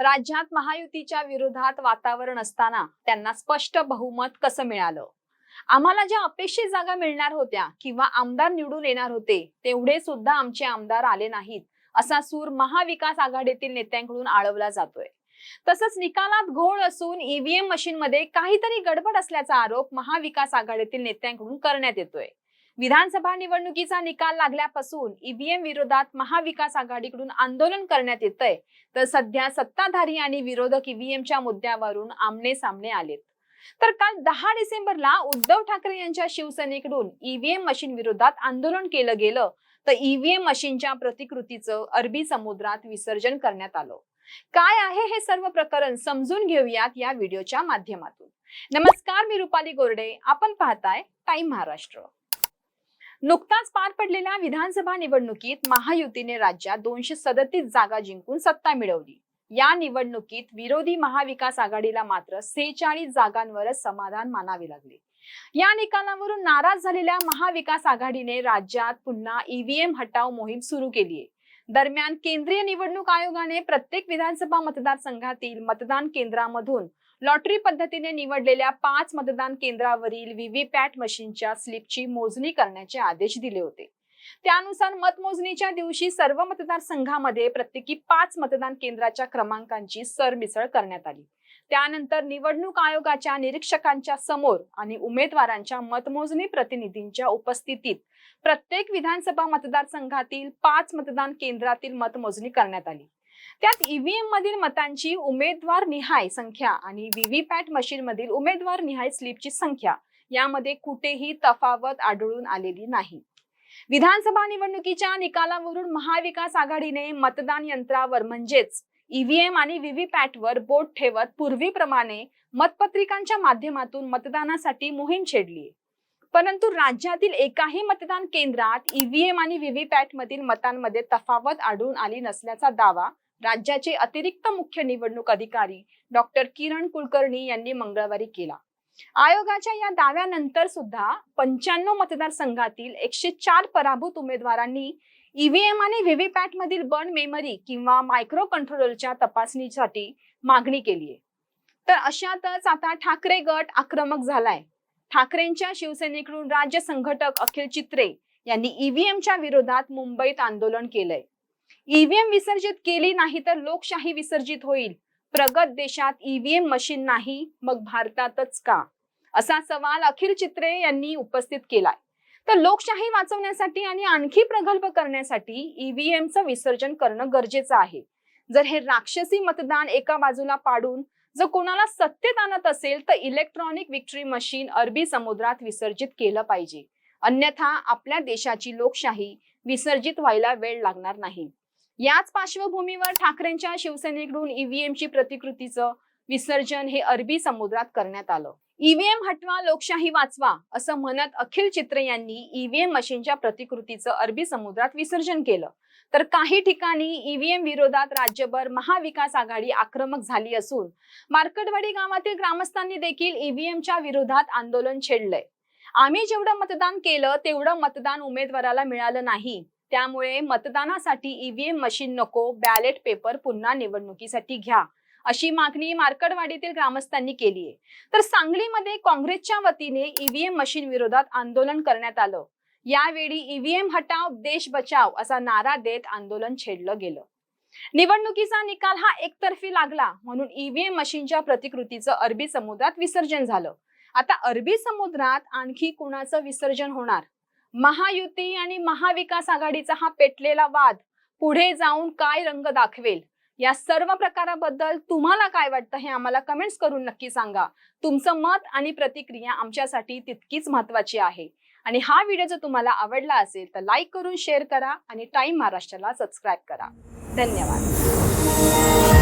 राज्यात महायुतीच्या विरोधात वातावरण असताना त्यांना स्पष्ट बहुमत कसं मिळालं? आम्हाला ज्या अपेक्षित जागा मिळणार होत्या किंवा आमदार निवडून येणार होते तेवढे सुद्धा आमचे आमदार आले नाहीत असा सूर महाविकास आघाडीतील नेत्यांकडून आळवला जातोय. तसंच निकालात घोळ असून ईव्हीएम मशीनमध्ये काहीतरी गडबड असल्याचा आरोप महाविकास आघाडीतील नेत्यांकडून करण्यात येतोय. विधानसभा निवडणुकीचा निकाल लागल्यापासून ईव्हीएम विरोधात महाविकास आघाडीकडून आंदोलन करण्यात येतंय. तर सध्या सत्ताधारी आणि विरोधक ईव्हीएमच्या मुद्द्यावरून आमने सामने आलेत. तर काल दहा डिसेंबरला उद्धव ठाकरे यांच्या शिवसेनेकडून ईव्हीएम मशीन विरोधात आंदोलन केलं गेलं. तर ईव्हीएम मशीनच्या प्रतिकृतीचं अरबी समुद्रात विसर्जन करण्यात आलं. काय आहे हे सर्व प्रकरण समजून घेऊयात या व्हिडिओच्या माध्यमातून. नमस्कार मी रुपाली गोरडे. आपण पाहताय टाइम महाराष्ट्र. नुकताच पार पडलेल्या विधानसभा निवडणुकीत महायुतीने राज्यात दोनशे सदतीस जागा जिंकून सत्ता मिळवली. या निवडणुकीत विरोधी महाविकास आघाडीला मात्र सेहेचाळीस जागांवरच समाधान मानावे लागले. या निकालावरून नाराज झालेल्या महाविकास आघाडीने राज्यात पुन्हा ईव्हीएम हटाव मोहीम सुरू केली आहे. दरम्यान केंद्रीय निवडणूक आयोगाने प्रत्येक विधानसभा मतदारसंघातील मतदान केंद्रामधून लॉटरी पद्धतीने निवडलेल्या पाच मतदान केंद्रावरील व्हीव्हीपॅट मशीनच्या स्लिपची मोजणी करण्याचे आदेश दिले होते. त्यानुसार मतमोजणीच्या दिवशी सर्व मतदारसंघामध्ये प्रत्येकी पाच मतदान केंद्राच्या क्रमांकांची सरमिसळ करण्यात आली. त्यानंतर निवडणूक आयोगाच्या निरीक्षकांच्या समोर आणि उमेदवारांच्या मतमोजणी प्रतिनिधींच्या उपस्थितीत प्रत्येक विधानसभा मतदारसंघातील पाच मतदान केंद्रातील मतमोजणी करण्यात आली. त्यात ईव्हीएम मधील मतांची उमेदवार निहाय संख्या आणि व्हीव्हीपॅट मशीन मधील उमेदवार निहाय स्लिपची संख्या यामध्ये कुठेही तफावत आढळून आलेली नाही. विधानसभा निवडणुकीच्या निकालावरून महाविकास आघाडीने मतदान यंत्रावर म्हणजेच ईव्हीएम आणि व्हीव्हीपॅटवर बोट ठेवत पूर्वीप्रमाणे मतपत्रिकांच्या माध्यमातून मतदानासाठी मोहीम छेडली परंतु राज्यातील एकाही मतदान केंद्रात ईव्हीएम आणि व्हीव्हीपॅट मधील मतांमध्ये तफावत आढळून आली नसल्याचा दावा राज्याचे अतिरिक्त मुख्य निवडणूक अधिकारी डॉक्टर किरण कुलकर्णी यांनी मंगळवारी केला. आयोगाच्या या दाव्यानंतर सुद्धा पंच्याण्णव मतदारसंघातील एकशे चार पराभूत उमेदवारांनी ईव्हीएम आणि व्हीव्हीपॅट मधील बर्न मेमरी किंवा मायक्रो कंट्रोलरच्या तपासणीसाठी मागणी केली आहे. तर अशातच आता ठाकरे गट आक्रमक झालाय. ठाकरेंच्या शिवसेनेकडून राज्य संघटक अखिल चित्रे यांनी ईव्हीएमच्या विरोधात मुंबईत आंदोलन केलंय. ईव्हीएम विसर्जित केली नाही तर लोकशाही विसर्जित होईल. प्रगत देशात ईव्हीएम मशीन नाही मग भारतातच का? असा सवाल अखिल चित्रे यांनी उपस्थित केलाय. तर लोकशाही वाचवण्यासाठी आणि आणखी प्रगल्भ करण्यासाठी ईव्हीएमचं विसर्जन करणं गरजेचं आहे. जर हे राक्षसी मतदान एका बाजूला पाडून जर कोणाला सत्तेत आणत असेल तर इलेक्ट्रॉनिक विक्ट्री मशीन अरबी समुद्रात विसर्जित केलं पाहिजे. अन्यथा आपल्या देशाची लोकशाही विसर्जित व्हायला वेळ लागणार नाही. याच पार्श्वभूमीवर ठाकरेंच्या शिवसेनेकडून ईव्हीएमची प्रतिकृतीचं विसर्जन हे अरबी समुद्रात करण्यात आलं. ईव्हीएम हटवा लोकशाही वाचवा असं म्हणत अखिल चित्र यांनी ईव्हीएम मशीनच्या प्रतिकृतीचं अरबी समुद्रात विसर्जन केलं. तर काही ठिकाणी ईव्हीएम विरोधात राज्यभर महाविकास आघाडी आक्रमक झाली असून मार्कडवाडी गावातील ग्रामस्थांनी देखील ईव्हीएमच्या विरोधात आंदोलन छेडलंय. आम्ही जेवढं मतदान केलं तेवढं मतदान उमेदवाराला मिळालं नाही. त्यामुळे मतदानासाठी ईव्हीएम मशीन नको बॅलेट पेपर पुन्हा निवडणुकीसाठी घ्या. अशी मागणी मार्कडवाडीतील ग्रामस्थांनी केली आहे. तर सांगलीमध्ये काँग्रेसच्या वतीने ईव्हीएम मशीन विरोधात आंदोलन करण्यात आलं. यावेळी ईव्हीएम हटाव देश बचाव असा नारा देत आंदोलन छेडलं गेलं. निवडणुकीचा निकाल हा एकतर्फी लागला म्हणून ईव्हीएम मशीनच्या प्रतिकृतीचं अरबी समुद्रात विसर्जन झालं. आता अरबी समुद्रात आणखी कुणाचं विसर्जन होणार? महायुती आणि महाविकास आघाडीचा हा पेटलेला वाद पुढे जाऊन काय रंग दाखवेल? या सर्व प्रकाराबद्दल तुम्हाला काय वाटतं हे आम्हाला कमेंट्स करून नक्की सांगा. तुमचं मत आणि प्रतिक्रिया आमच्यासाठी तितकीच महत्वाची आहे. आणि हा व्हिडिओ जर तुम्हाला आवडला असेल तर लाईक करून शेअर करा आणि टाईम महाराष्ट्राला सबस्क्राईब करा. धन्यवाद.